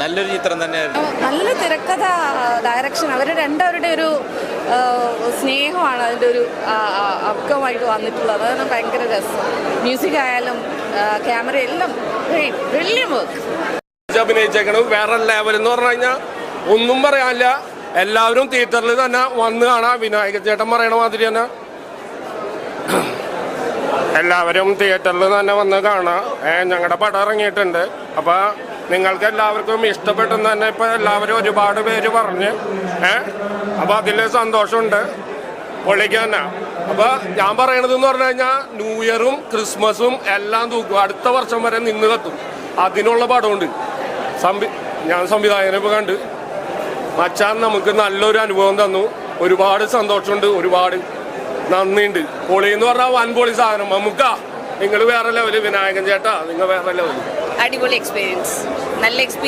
നല്ലൊരു ചിത്രം തന്നെയായിരുന്നു. നല്ല തിരക്കഥ ഡയറക്ഷൻ അവർ രണ്ടുപേരുടെ ഒരു സ്നേഹമാണ് അതിന്റെ ഒരു അക്കമായിട്ട് വന്നിട്ടുള്ളത്. അതാണ് ഭയങ്കര രസം. മ്യൂസിക് ആയാലും ക്യാമറ എല്ലാം ബ്രില്യം വർക്ക് അഭിനയിച്ചേക്കണത് വേറെ ലെവൽ എന്ന് പറഞ്ഞു കഴിഞ്ഞാൽ ഒന്നും പറയാനില്ല. എല്ലാവരും തിയേറ്ററിൽ തന്നെ വന്ന് കാണാം. വിനായക ചേട്ടൻ പറയണ മാതിരി തന്നെ. എല്ലാവരും തിയേറ്ററിൽ തന്നെ വന്ന് കാണാം. ഞങ്ങളുടെ പടം ഇറങ്ങിയിട്ടുണ്ട്. അപ്പൊ നിങ്ങൾക്ക് എല്ലാവർക്കും ഇഷ്ടപ്പെട്ടെന്ന് തന്നെ ഇപ്പൊ എല്ലാവരും ഒരുപാട് പേര് പറഞ്ഞ്. ഏ? അപ്പൊ അതിൽ സന്തോഷമുണ്ട്. പൊള്ളിക്ക് തന്നെ. അപ്പൊ ഞാൻ പറയണത് എന്ന് പറഞ്ഞു കഴിഞ്ഞാൽ ന്യൂ ഇയറും ക്രിസ്മസും എല്ലാം തൂക്കും. അടുത്ത വർഷം വരെ നിന്ന് കത്തും. അതിനുള്ള പടമുണ്ട്. സംവി ഞാൻ സംവിധായകനെ ഇപ്പൊ കണ്ട്. മച്ചാൻ നമുക്ക് നല്ലൊരു അനുഭവം തന്നു. ഒരുപാട് സന്തോഷമുണ്ട്. ഒരുപാട് നന്ദിയുണ്ട്. പൊളി എന്ന് പറഞ്ഞാൽ വൻ പൊളി സാധനം. മമ്മുക്ക. നിങ്ങൾ വേറെ ലെവൽ വിനായകൻ ചേട്ടാ നിങ്ങൾ വേറെ ലെവൽ അടിപൊളി എക്സ്പീരിയൻസ് നല്ല എക്സ്പീരിയൻസ്